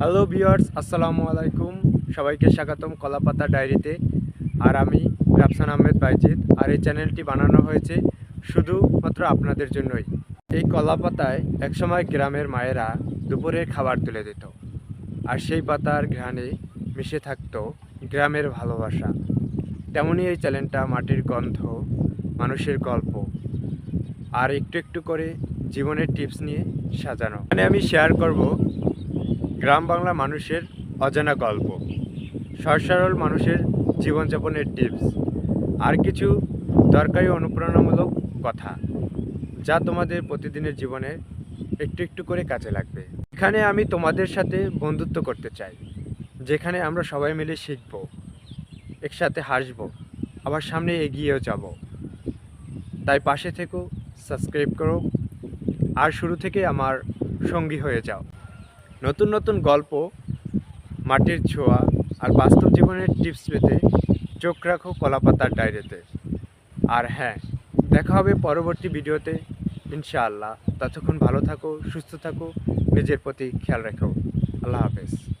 Hello viewers আসসালামু আলাইকুম সবাইকে স্বাগতম কলাপাতা ডায়েরিতে। আর আমি রাফসান আহমেদ বাইজিদ। আর এই চ্যানেলটি বানানো হয়েছে শুধুমাত্র আপনাদের জন্যই। এই কলাপাতায় একসময় গ্রামের মায়েরা দুপুরের খাবার তুলে দিত। আর সেই পাতার ঘ্রাণে মিশে থাকতো গ্রামের ভালোবাসা। তেমনই এই চ্যানেলটা মাটির গন্ধ, মানুষের গল্প, আর একটু একটু করে জীবনের টিপস নিয়ে সাজানো। মানে আমি শেয়ার করব গ্রাম বাংলা মানুষের অজানা গল্প সহজ সরল মানুষের জীবনযাপনের টিপস আর কিছু দরকারি অনুপ্রেরণামূলক কথা, যা তোমাদের প্রতিদিনের জীবনে একটু একটু করে কাজে লাগবে। এখানে আমি তোমাদের সাথে বন্ধুত্ব করতে চাই, যেখানে আমরা সবাই মিলে শিখব, একসাথে হাসব, আবার সামনে এগিয়েও যাব। তাই পাশে থেকো সাবস্ক্রাইব করো, আর শুরু থেকে আমার সঙ্গী হয়ে যাও। নতুন নতুন গল্প, মাটির ছোঁয়া আর বাস্তব জীবনের টিপস পেতে চোখ রাখো কলাপাতার ডায়েরিতে। আর হ্যাঁ দেখা হবে পরবর্তী ভিডিওতে। ইনশাআল্লাহ, ততক্ষণ ভালো থাকো, সুস্থ থাকো, নিজের প্রতি খেয়াল রাখো। আল্লাহ হাফেজ।